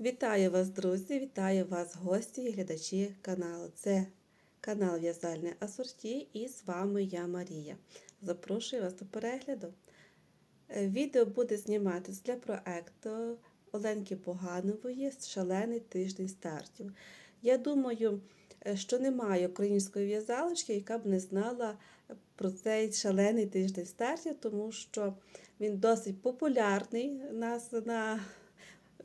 Вітаю вас, друзі! Вітаю вас, гості і глядачі каналу. Це канал В'язальне Асорті і з вами я Марія. Запрошую вас до перегляду. Е, Відео буде зніматися для проекту Оленки Поганової Шалений тиждень стартів. Я думаю, е, що немає української в'язалочки, яка б не знала про цей шалений тиждень стартів, тому що він досить популярний нас на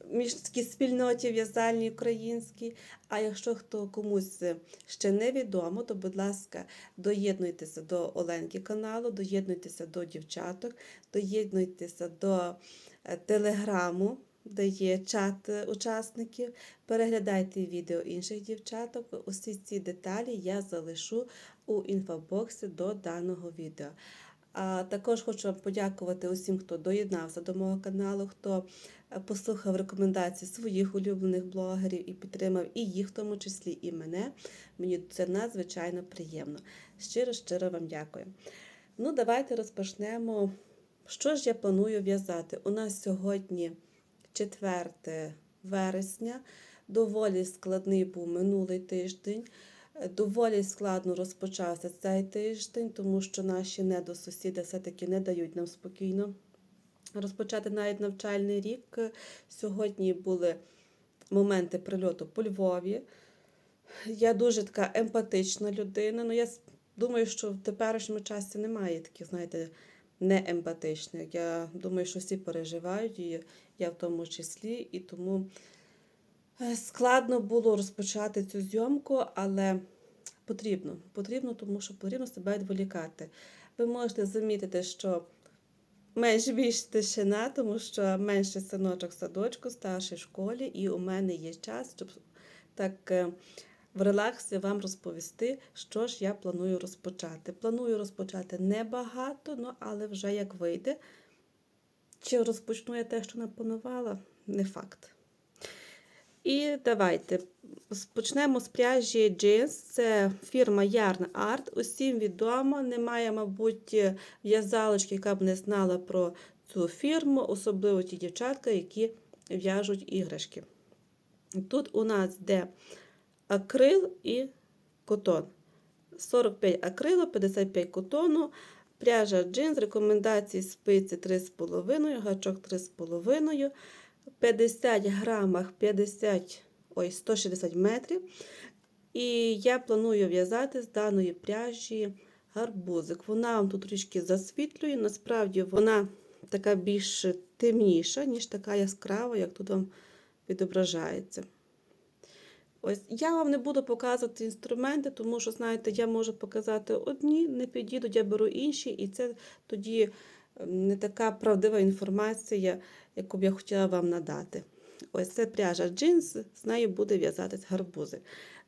між такій спільноті в'язальній українській. А якщо хто комусь ще не відомо, то, будь ласка, доєднуйтеся до Оленки каналу, доєднуйтеся до дівчаток, доєднуйтеся до е, телеграму, де є чат е, учасників. Переглядайте відео інших дівчаток. Усі ці деталі я залишу у інфобоксі до даного відео. А також хочу вам подякувати усім, хто доєднався до мого каналу, хто е, послухав рекомендації своїх улюблених блогерів і підтримав і їх, в тому числі і мене. Мені це надзвичайно приємно. Щиро, щиро вам дякую. Ну, давайте розпочнемо. Що ж я планую в'язати? У нас сьогодні 4 вересня, доволі складний був минулий тиждень. Доволі складно розпочався цей тиждень, тому що наші недосусіди все-таки не дають нам спокійно розпочати навіть навчальний рік. Сьогодні були моменти прильоту по Львові. Я дуже така емпатична людина. Ну, я думаю, що в теперішньому часі немає таких, знаєте, неемпатичних. Я думаю, що всі переживають, і я в тому числі, і тому. Е, Складно було розпочати цю зйомку, але потрібно. Потрібно, тому що потрібно себе відволікати. Ви можете замітити, що менш більш тишина, тому що менше синочок в садочку, старший в школі, і у мене є час, щоб так е, в релаксі вам розповісти, що ж я планую розпочати. Планую розпочати небагато, ну, але вже як вийде. Чи розпочну я те, що напланувала, не факт. І давайте почнемо з пряжі джинс. Це фірма Yarn Art. Усім відомо. Немає, мабуть, в'язалочки, яка б не знала про цю фірму, особливо ті дівчатка, які в'яжуть іграшки. Тут у нас йде акрил і котон. 45 акрилу, 55 котону. Пряжа джинс, рекомендації спиці 3,5, гачок 3,5. 50 грамах 50, ой, 160 метрів. І я планую в'язати з даної пряжі гарбузик. Вона вам тут трішки засвітлює. Насправді вона така більш темніша, ніж така яскрава, як тут вам відображається. Ось Я вам не буду показувати інструменти, тому що, знаєте, я можу показати одні, не підійдуть, я беру інші, і це тоді не така правдива інформація, яку б я хотіла вам надати. Ось це пряжа джинс, з нею буде в'язатись гарбузи.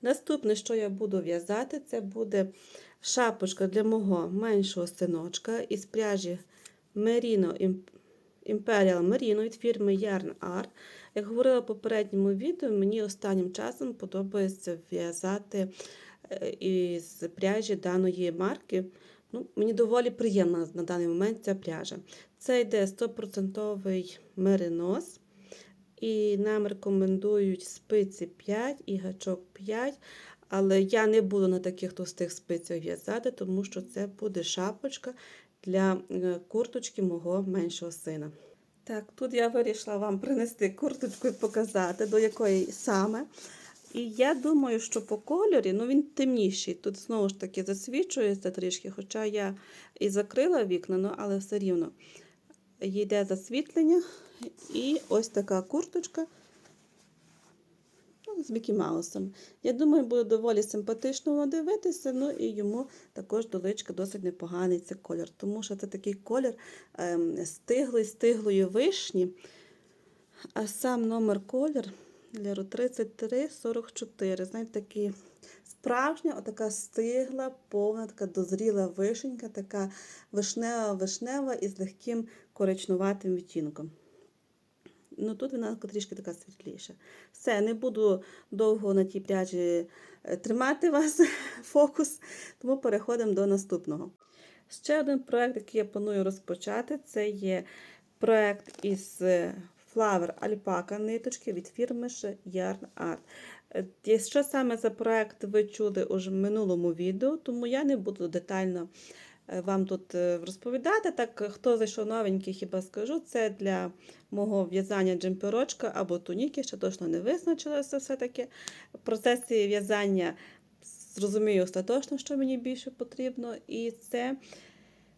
Наступне, що я буду в'язати, це буде шапочка для мого меншого синочка із пряжі Merino Imperial Merino від фірми Yarn Art. Як говорила в попередньому відео, мені останнім часом подобається в'язати е, із пряжі даної марки. Ну, Мені доволі приємна на даний момент ця пряжа. Це йде 100% меринос. І нам рекомендують спиці 5 і гачок 5. Але я не буду на таких товстих спицях в'язати, тому що це буде шапочка для е, курточки мого меншого сина. Так, тут я вирішила вам принести курточку і показати, до якої саме. І я думаю, що по кольорі ну він темніший. Тут знову ж таки засвічується трішки, хоча я і закрила вікна, ну, але все рівно йде засвітлення. І ось така курточка ну, з Мікі Маусом. Я думаю, буде доволі симпатично дивитися, ну і йому також доличка досить непоганий це колір, тому що це такий колір ем, стиглий, стиглої вишні. А сам номер колір. Леру 33,44. Знаєте, такий справжня, отака стигла, повна, така дозріла вишенька, така вишнева-вишнева із легким коричнуватим відтінком. Ну, Тут вона трішки така світліша. Все, не буду довго на тій пряжі е, тримати вас фокус, тому переходимо до наступного. Ще один проєкт, який я планую розпочати, це є проєкт із е, Flower Alpaca ниточки від фірми Yarn Art. Е, Що саме за проект ви чули уже в минулому відео, тому я не буду детально е, вам тут е, розповідати. Так, хто зайшов новенький, хіба скажу, це для мого в'язання джемперочка або туніки, ще точно не визначилося все-таки. В процесі в'язання зрозумію остаточно, що мені більше потрібно. І це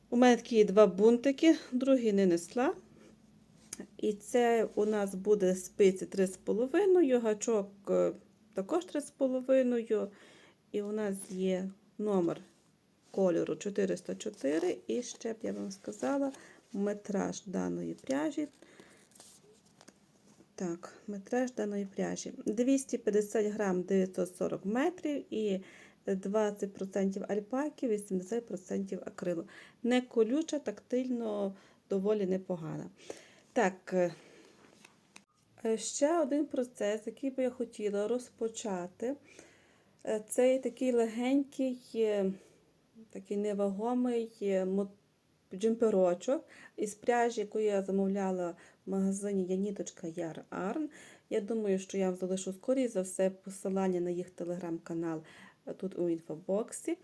у мене такі два бунтики, другий не несла. І це у нас буде спиці 3,5, гачок е, також 3,5. І у нас є номер кольору 404. І ще б я вам сказала метраж даної пряжі. Так, метраж даної пряжі. 250 грам 940 метрів і 20% альпаки, 80% акрилу. Не колюча, тактильно доволі непогана. Так, е, ще один процес, який би я хотіла розпочати. Е, Цей такий легенький, е, такий невагомий е, джемперочок із пряжі, яку я замовляла в магазині Яніточка Яр Арн. Я думаю, що я вам залишу скоріше за все посилання на їх телеграм-канал е, тут у інфобоксі.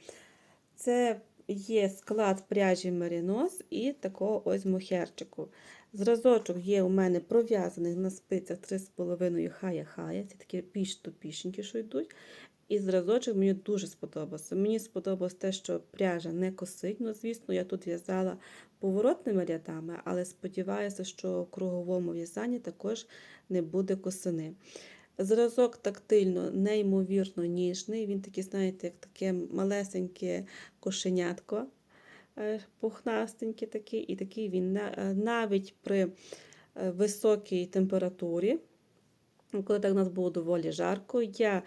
Це є склад пряжі Мерінос і такого ось мохерчику. Зразочок є у мене пров'язаний на спицях 3,5 хая-хая. Це такі більш тупішенькі, що йдуть. І зразочок мені дуже сподобався. Мені сподобалось те, що пряжа не косить. Ну, звісно, я тут в'язала поворотними рядами, але сподіваюся, що в круговому в'язанні також не буде косини. Зразок тактильно неймовірно ніжний. Він такий, знаєте, як таке малесеньке кошенятко, пухнастенький такий, і такий він е, навіть при е, високій температурі, коли так у нас було доволі жарко, я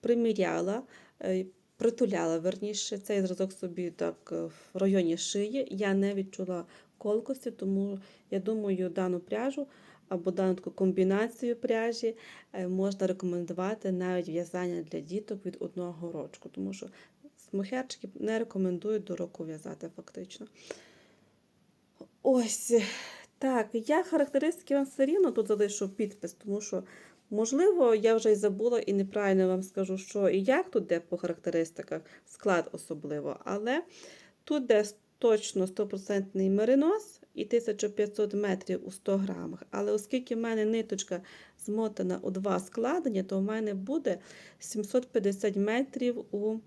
приміряла, е, притуляла верніше цей зразок собі так е, в районі шиї. Я не відчула колкості, тому я думаю, дану пряжу або дану таку комбінацію пряжі е, можна рекомендувати навіть в'язання для діток від одного рочку, тому що смохерчики не рекомендують до року в'язати фактично. Ось так, я характеристики вам все рівно тут залишу підпис, тому що, можливо, я вже й забула і неправильно вам скажу, що і як тут де по характеристиках, склад особливо. Але тут де точно 100% меринос і 1500 метрів у 100 грамах. Але оскільки в мене ниточка змотана у два складення, то в мене буде 750 метрів у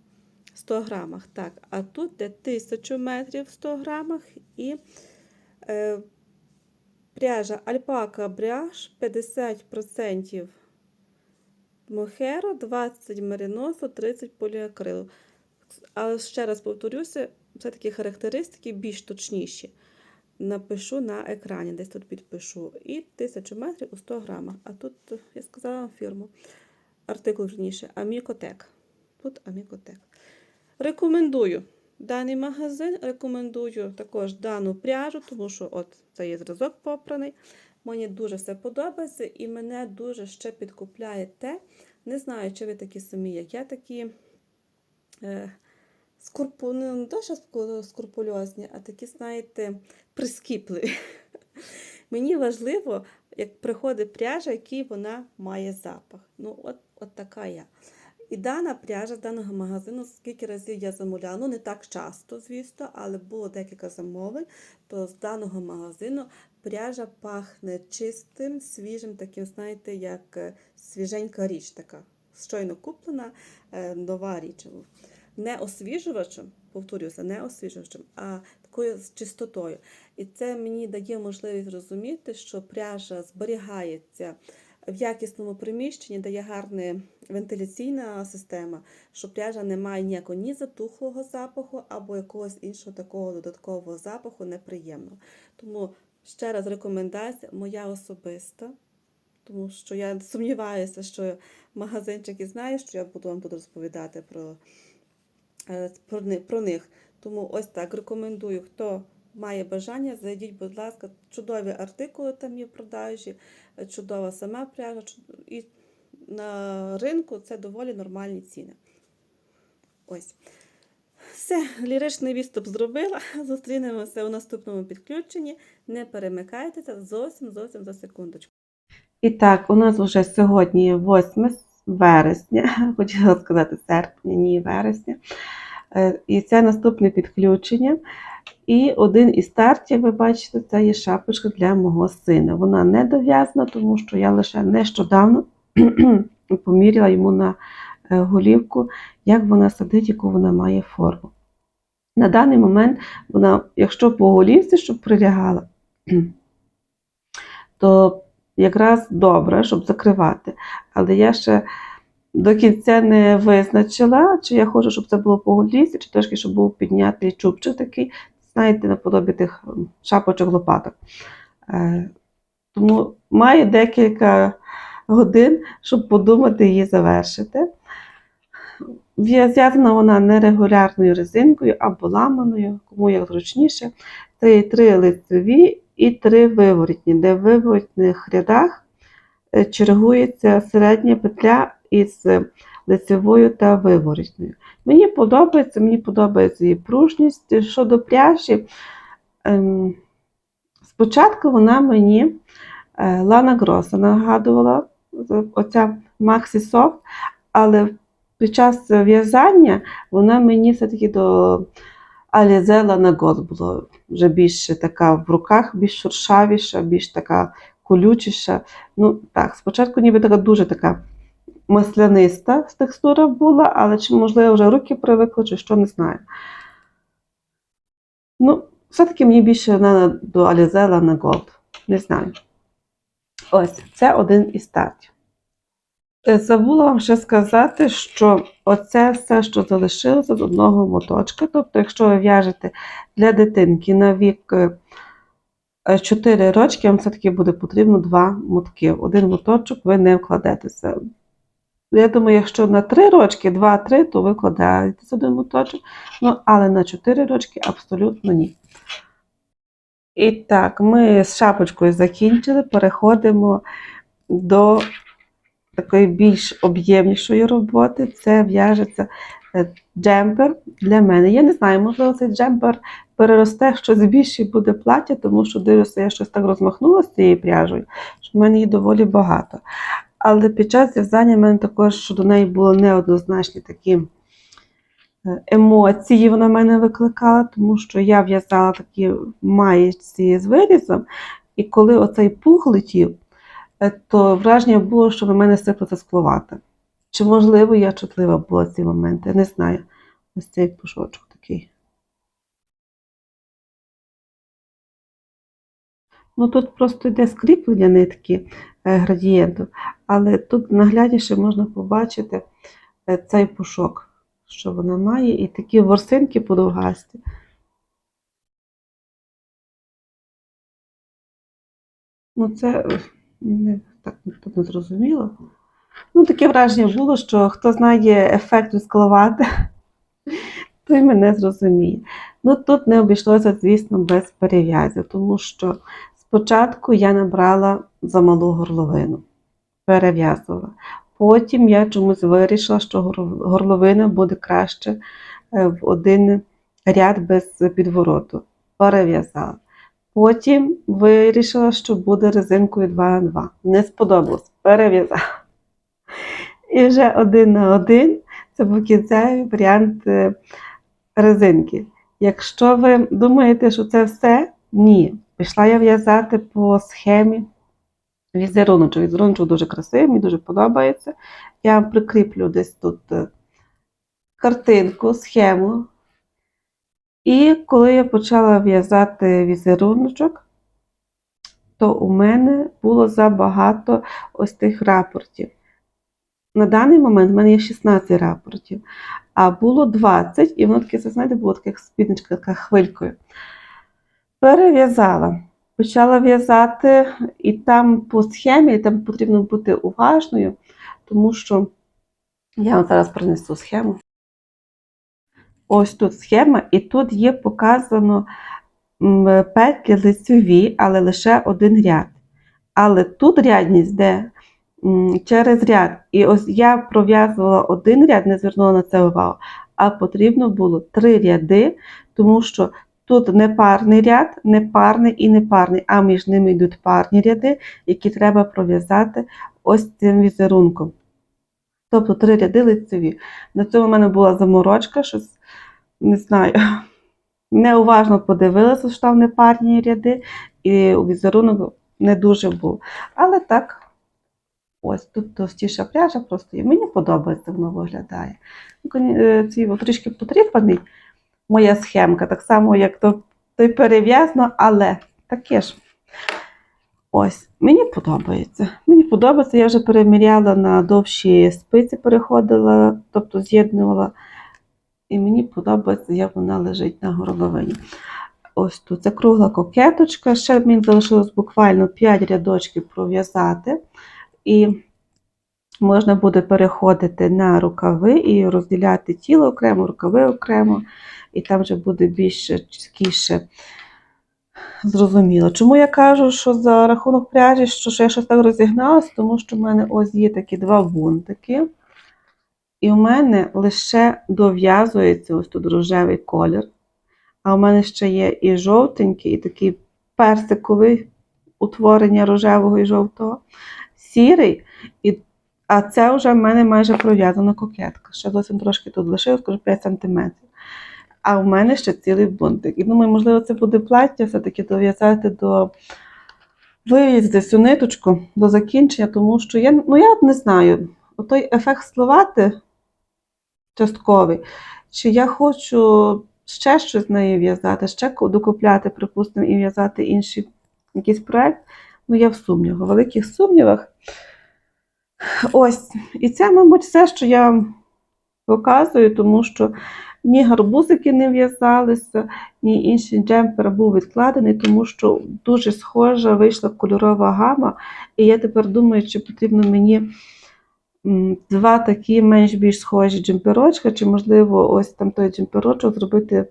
100 грамах. Так, а тут де 1000 метрів в 100 грамах і е, пряжа альпака бряж 50% мохеро, 20 мериносу, 30 поліакрилу. Але ще раз повторюся, все-таки характеристики більш точніші. Напишу на екрані, десь тут підпишу. І 1000 метрів у 100 грамах. А тут, я сказала фірму, артикул верніше, Амікотек. Тут Амікотек. Рекомендую даний магазин, рекомендую також дану пряжу, тому що от це є зразок попраний. Мені дуже все подобається і мене дуже ще підкупляє те. Не знаю, чи ви такі самі, як я такі е, скурпу, ну, не то, що ску- скрупульозні, а такі, знаєте, прискіпливі. Мені важливо, як приходить пряжа, який вона має запах. Ну, от, от така я. І дана пряжа з даного магазину, скільки разів я замовляла, ну не так часто, звісно, але було декілька замовлень, то з даного магазину пряжа пахне чистим, свіжим, таким, знаєте, як е, свіженька річ така. Щойно куплена е, нова річ. Не освіжувачем, повторюся, не освіжувачем, а такою з чистотою. І це мені дає можливість зрозуміти, що пряжа зберігається в якісному приміщенні, де є гарна вентиляційна система, що пряжа не має ніякого ні затухлого запаху, або якогось іншого такого додаткового запаху неприємного. Тому ще раз рекомендація моя особиста. Тому що я сумніваюся, що магазинчики знають, що я буду вам тут розповідати про, е, про, про них. Тому ось так рекомендую, хто має бажання, зайдіть, будь ласка, чудові артикули там є в продажі, е, чудова сама пряжа. І на ринку це доволі нормальні ціни. Ось. Все, ліричний відступ зробила. Зустрінемося у наступному підключенні. Не перемикайтеся зовсім зовсім за секундочку. І так, у нас вже сьогодні 8 вересня, хотіла сказати серпня, ні, вересня. Е, І це наступне підключення. І один із стартів, ви бачите, це є шапочка для мого сина. Вона не дов'язана, тому що я лише нещодавно поміряла йому на е, голівку, як вона сидить, яку вона має форму. На даний момент вона, якщо по голівці, щоб прилягала, то якраз добре, щоб закривати. Але я ще до кінця не визначила, чи я хочу, щоб це було по голівці, чи трошки, щоб був піднятий чубчик такий, знаєте, наподобі тих шапочок лопаток. Е, Тому маю декілька годин, щоб подумати її завершити. Зв'язана вона нерегулярною резинкою або ламаною, кому як зручніше. Це є три лицеві і три виворотні, де в виворотних рядах е, чергується середня петля із лицевою та виворотною. Мені подобається, мені подобається її пружність. Щодо пряжі, ем, спочатку вона мені е, Лана Гроса нагадувала оця Maxi Soft, але під час в'язання вона мені все-таки до Alize Lana Gold була вже більш така в руках, більш шуршавіша, більш така колючіша. Ну так, спочатку ніби така дуже така масляниста текстура була, але чи можливо вже руки привикли, чи що не знаю. Ну, все-таки мені більше вона до Alize Lana Gold. Не знаю. Ось, це один із стартів. Е, Забула вам ще сказати, що оце все, що залишилося з одного моточка. Тобто, якщо ви в'яжете для дитинки на вік е, 4 рочки, вам все-таки буде потрібно два мотки. Один моточок ви не вкладетеся. Я думаю, якщо на 3 рочки, 2-3, то ви вкладаєтесь один моточок, ну, але на 4 рочки абсолютно ні. І так, ми з шапочкою закінчили, переходимо до такої більш об'ємнішої роботи. Це в'яжеться е, джемпер для мене. Я не знаю, можливо, цей джемпер переросте щось більше буде плаття, тому що дивлюся, я щось так розмахнулася з цією пряжею, що в мене її доволі багато. Але під час в'язання в мене також щодо неї були неоднозначні такі е, емоції вона в мене викликала, тому що я в'язала такі маєчці з вирізом, і коли оцей пух летів, е, то враження було, що на мене сиплеться скловата. Чи можливо я чутлива була в ці моменти? Не знаю. Ось цей пушочок такий. Ну тут просто йде скріплення нитки е, градієнту, але тут наглядніше можна побачити е, цей пушок, що вона має, і такі ворсинки подовгасті. Ну, це е, не, так тут не зрозуміло. Ну, таке враження було, що хто знає ефект відскалувати, той мене зрозуміє. Ну, тут не обійшлося, звісно, без перев'язів, тому що спочатку я набрала замалу горловину, перев'язувала. Потім я чомусь вирішила, що горловина буде краще е, в один ряд без підвороту. Перев'язала. Потім вирішила, що буде резинкою 2 на 2. Не сподобалось, перев'язала. І вже один на один це був кінцевий варіант е, резинки. Якщо ви думаєте, що це все, ні. Пішла я в'язати по схемі візеруночок. Візеруночок дуже красивий, мені дуже подобається. Я прикріплю десь тут е, картинку, схему. І коли я почала в'язати візеруночок, то у мене було забагато ось тих рапортів. На даний момент в мене є 16 рапортів, а було 20, і воно таке, знаєте, було таке як спідничка, така хвилькою. Перев'язала. Почала в'язати, і там по схемі і там потрібно бути уважною, тому що я вам зараз принесу схему. Ось тут схема, і тут є показано петлі лицеві, але лише один ряд. Але тут рядність де через ряд. І ось я пров'язувала один ряд, не звернула на це увагу, а потрібно було три ряди, тому що Тут не парний ряд, не парний і не парний, а між ними йдуть парні ряди, які треба пров'язати ось цим візерунком. Тобто три ряди лицеві. На цьому в мене була заморочка, щось не знаю. Неуважно подивилася, що там не парні ряди, і візерунок не дуже був. Але так, ось тут товстіша пряжа просто і мені подобається, воно виглядає. Ну, е, Цей трішки потріпаний, моя схемка, так само, як то, той перев'язно, але таке ж. Ось, мені подобається. Мені подобається, я вже переміряла на довші спиці, переходила, тобто з'єднувала. І мені подобається, як вона лежить на горловині. Ось тут це кругла кокеточка. Ще мені залишилось буквально 5 рядочків пров'язати. І можна буде переходити на рукави і розділяти тіло окремо, рукави окремо, і там вже буде більш чіткіше зрозуміло. Чому я кажу, що за рахунок пряжі, що, що я щось так розігналася, тому що в мене ось є такі два бунтики. І у мене лише дов'язується ось тут рожевий колір. А у мене ще є і жовтенький, і такий персиковий утворення рожевого і жовтого, сірий. І, а це вже в мене майже пров'язана кокетка. Ще зовсім трошки тут лишилось, скажу 5 см. А у мене ще цілий бунтик. І думаю, можливо, це буде плаття все-таки дов'язати до вивізти цю ниточку до закінчення, тому що я, ну, я не знаю, той ефект сливати частковий, чи я хочу ще щось з нею в'язати, ще докупляти, припустимо, і в'язати інший якийсь проект. Ну, я в сумнівах, в великих сумнівах. Ось, і це, мабуть, все, що я показую, тому що ні гарбузики не в'язалися, ні інший джемпер був відкладений, тому що дуже схожа вийшла кольорова гама. І я тепер думаю, чи потрібно мені два такі менш-більш схожі джемперочка, чи, можливо, ось там той джемперочок зробити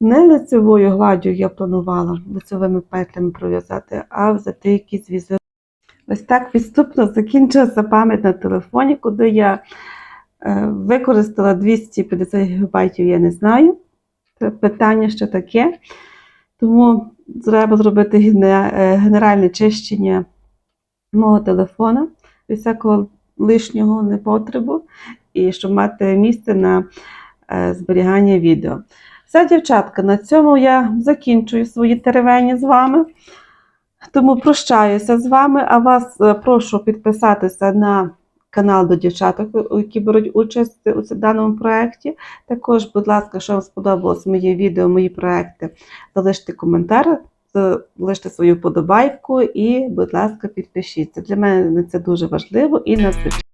не лицевою гладдю, я планувала лицевими петлями пров'язати, а взяти якийсь візерунок. Ось так відступно закінчилася пам'ять на телефоні, куди я е, використала 250 ГБ, я не знаю. Це питання ще таке. Тому треба зробити е, генеральне чищення мого телефона від всякого лишнього непотребу, і щоб мати місце на е, зберігання відео. Все, дівчатка, на цьому я закінчую свої теревені з вами. Тому прощаюся з вами, а вас е, прошу підписатися на канал до дівчаток, які беруть участь у даному проєкті. Також, будь ласка, що вам сподобалось моє відео, мої проекти, залиште коментар, залиште свою вподобайку і, будь ласка, підпишіться. Для мене це дуже важливо і надзвичайно.